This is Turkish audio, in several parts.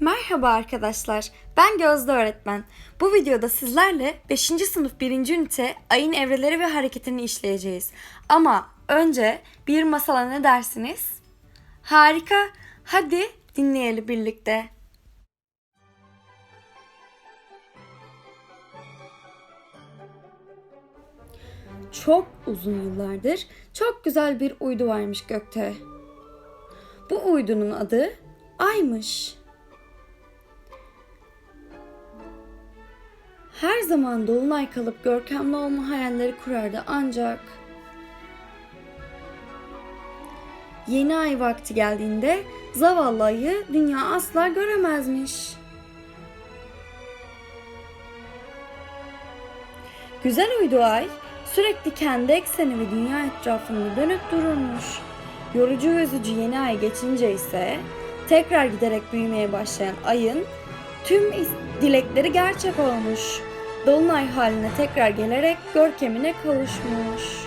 Merhaba arkadaşlar, ben Gözde öğretmen. Bu videoda sizlerle 5. sınıf 1. ünite ayın evreleri ve hareketini işleyeceğiz. Ama önce bir masala ne dersiniz? Harika, hadi dinleyelim birlikte. Çok uzun yıllardır çok güzel bir uydu varmış gökte. Bu uydunun adı Ay'mış. Her zaman dolunay kalıp görkemli olma hayalleri kurardı ancak yeni ay vakti geldiğinde zavallı ayı dünya asla göremezmiş. Güzel uydu ay sürekli kendi ekseni ve dünya etrafında dönüp dururmuş. Yorucu ve üzücü yeni ay geçince ise tekrar giderek büyümeye başlayan ayın tüm dilekleri gerçek olmuş. Dolunay haline tekrar gelerek görkemine kavuşmuş.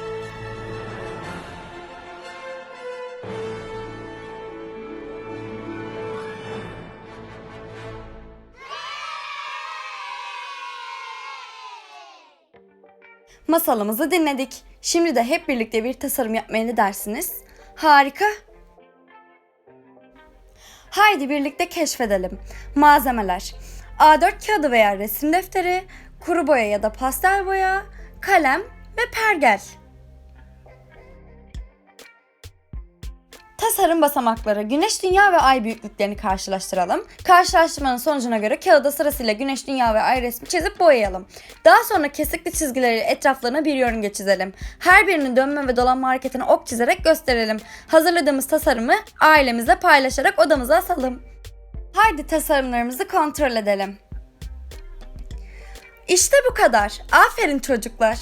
Masalımızı dinledik. Şimdi de hep birlikte bir tasarım yapmaya ne dersiniz? Harika. Haydi birlikte keşfedelim. Malzemeler. A4 kağıdı veya resim defteri, kuru boya ya da pastel boya, kalem ve pergel. Tasarım basamakları Güneş, Dünya ve Ay büyüklüklerini karşılaştıralım. Karşılaştırmanın sonucuna göre kağıda sırasıyla Güneş, Dünya ve Ay resmi çizip boyayalım. Daha sonra kesikli çizgileri etraflarına bir yörünge çizelim. Her birinin dönme ve dolanma hareketini ok çizerek gösterelim. Hazırladığımız tasarımı ailemizle paylaşarak odamıza asalım. Haydi tasarımlarımızı kontrol edelim. İşte bu kadar. Aferin çocuklar.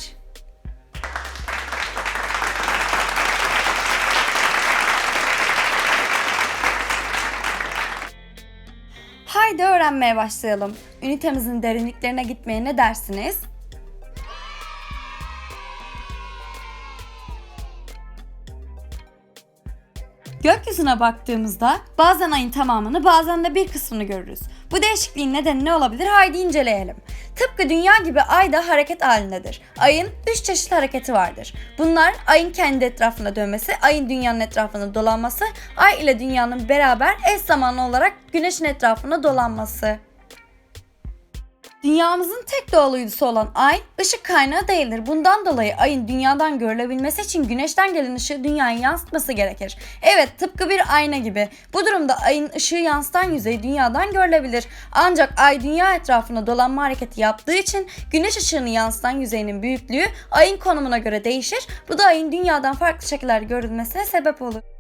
Haydi öğrenmeye başlayalım. Ünitemizin derinliklerine gitmeye ne dersiniz? Gökyüzüne baktığımızda bazen ayın tamamını bazen de bir kısmını görürüz. Bu değişikliğin nedeni ne olabilir? Haydi inceleyelim. Tıpkı dünya gibi ay da hareket halindedir. Ayın üç çeşit hareketi vardır. Bunlar ayın kendi etrafında dönmesi, ayın dünyanın etrafında dolanması, ay ile dünyanın beraber eş zamanlı olarak güneşin etrafında dolanması. Dünyamızın tek doğal uydusu olan ay, ışık kaynağı değildir. Bundan dolayı ayın dünyadan görülebilmesi için güneşten gelen ışığı dünyaya yansıtması gerekir. Evet, tıpkı bir ayna gibi. Bu durumda ayın ışığı yansıtan yüzeyi dünyadan görülebilir. Ancak ay dünya etrafında dolanma hareketi yaptığı için güneş ışığını yansıtan yüzeyinin büyüklüğü ayın konumuna göre değişir. Bu da ayın dünyadan farklı şekiller görülmesine sebep olur.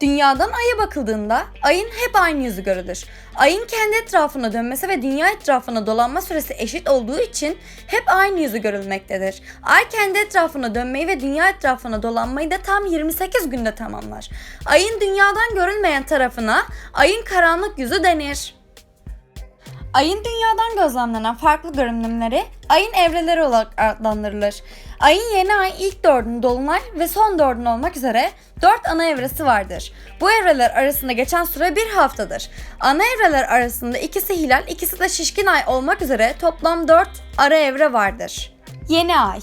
Dünyadan aya bakıldığında ayın hep aynı yüzü görülür. Ayın kendi etrafına dönmesi ve dünya etrafına dolanma süresi eşit olduğu için hep aynı yüzü görülmektedir. Ay kendi etrafına dönmeyi ve dünya etrafına dolanmayı da tam 28 günde tamamlar. Ayın dünyadan görülmeyen tarafına ayın karanlık yüzü denir. Ayın dünyadan gözlemlenen farklı görünümleri ayın evreleri olarak adlandırılır. Ayın yeni ay ilk dördünü dolunay ve son dördünü olmak üzere dört ana evresi vardır. Bu evreler arasında geçen süre bir haftadır. Ana evreler arasında ikisi hilal, ikisi de şişkin ay olmak üzere toplam dört ara evre vardır. Yeni ay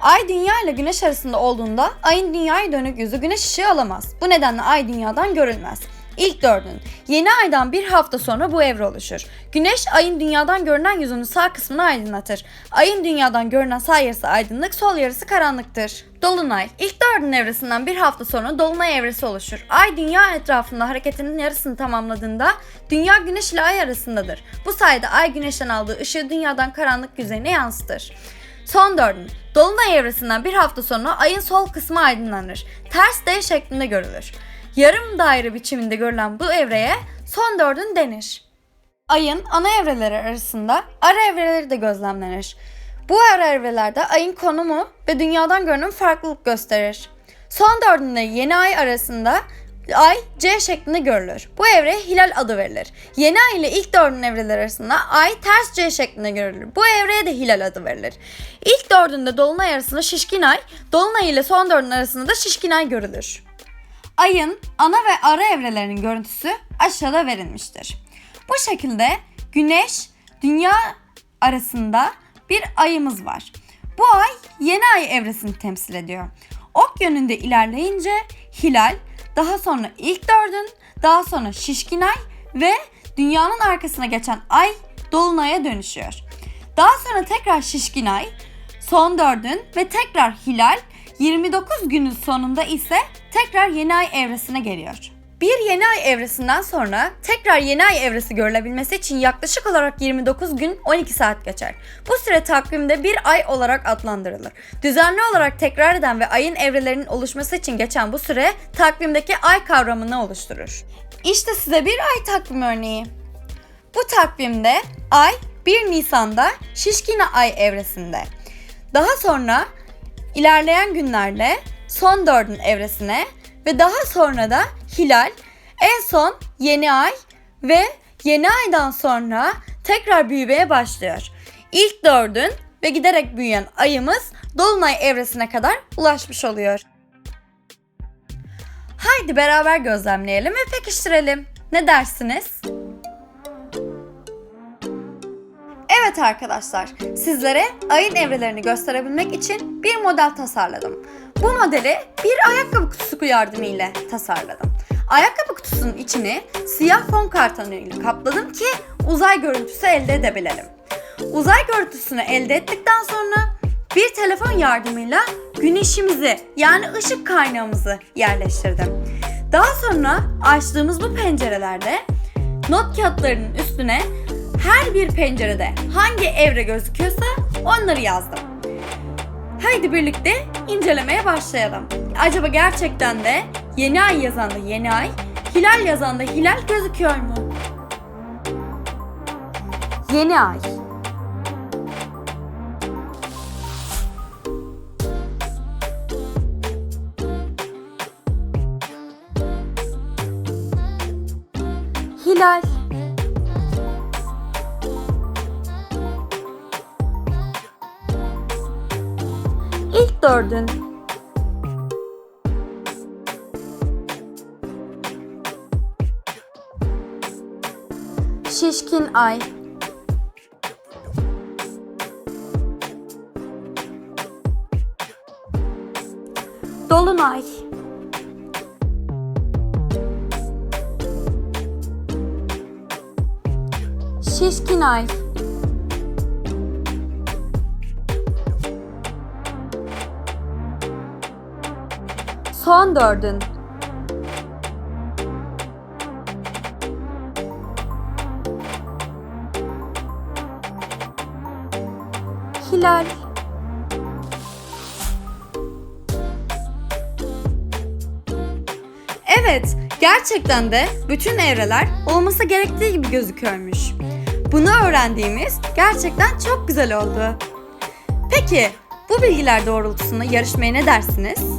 Ay dünya ile güneş arasında olduğunda ayın dünyaya dönük yüzü güneş ışığı alamaz. Bu nedenle ay dünyadan görülmez. İlk dördün. Yeni aydan bir hafta sonra bu evre oluşur. Güneş ayın dünyadan görünen yüzünün sağ kısmını aydınlatır. Ayın dünyadan görünen sağ yarısı aydınlık, sol yarısı karanlıktır. Dolunay. İlk dördün evresinden bir hafta sonra dolunay evresi oluşur. Ay dünya etrafında hareketinin yarısını tamamladığında dünya güneş ile ay arasındadır. Bu sayede ay güneşten aldığı ışığı dünyadan karanlık yüzeyine yansıtır. Son dördün. Dolunay evresinden bir hafta sonra ayın sol kısmı aydınlanır. Ters D şeklinde görülür. Yarım daire biçiminde görülen bu evreye son dördün denir. Ayın ana evreleri arasında ara evreleri de gözlemlenir. Bu ara evrelerde ayın konumu ve dünyadan görünüm farklılık gösterir. Son dördünde yeni ay arasında ay C şeklinde görülür. Bu evreye hilal adı verilir. Yeni ay ile ilk dördün evreler arasında ay ters C şeklinde görülür. Bu evreye de hilal adı verilir. İlk dördünde dolunay arasında şişkin ay, dolunay ile son dördün arasında da şişkin ay görülür. Ayın ana ve ara evrelerinin görüntüsü aşağıda verilmiştir. Bu şekilde Güneş, Dünya arasında bir ayımız var. Bu ay yeni ay evresini temsil ediyor. Ok yönünde ilerleyince hilal, daha sonra ilk dördün, daha sonra şişkin ay ve dünyanın arkasına geçen ay dolunaya dönüşüyor. Daha sonra tekrar şişkin ay, son dördün ve tekrar hilal 29 günün sonunda ise tekrar yeni ay evresine geliyor. Bir yeni ay evresinden sonra tekrar yeni ay evresi görülebilmesi için yaklaşık olarak 29 gün 12 saat geçer. Bu süre takvimde bir ay olarak adlandırılır. Düzenli olarak tekrar eden ve ayın evrelerinin oluşması için geçen bu süre takvimdeki ay kavramını oluşturur. İşte size bir ay takvim örneği. Bu takvimde ay 1 Nisan'da Şişkin Ay evresinde. Daha sonra ilerleyen günlerde son dördün evresine ve daha sonra da hilal, en son yeni ay ve yeni aydan sonra tekrar büyümeye başlıyor. İlk dördün ve giderek büyüyen ayımız dolunay evresine kadar ulaşmış oluyor. Haydi beraber gözlemleyelim ve pekiştirelim. Ne dersiniz? Evet arkadaşlar, sizlere ayın evrelerini gösterebilmek için bir model tasarladım. Bu modeli bir ayakkabı kutusu yardımıyla tasarladım. Ayakkabı kutusunun içini siyah fon kartonuyla kapladım ki uzay görüntüsü elde edebilelim. Uzay görüntüsünü elde ettikten sonra bir telefon yardımıyla güneşimizi yani ışık kaynağımızı yerleştirdim. Daha sonra açtığımız bu pencerelerde not kağıtlarının üstüne her bir pencerede hangi evre gözüküyorsa onları yazdım. Haydi birlikte incelemeye başlayalım. Acaba gerçekten de yeni ay yazan da yeni ay, hilal yazan da hilal gözüküyor mu? Yeni ay. Hilal. Dördün. Şişkin ay. Dolunay. Şişkin ay. Son dördün. Hilal. Evet, gerçekten de bütün evreler olması gerektiği gibi gözüküyormuş. Bunu öğrendiğimiz gerçekten çok güzel oldu. Peki, bu bilgiler doğrultusunda yarışmaya ne dersiniz?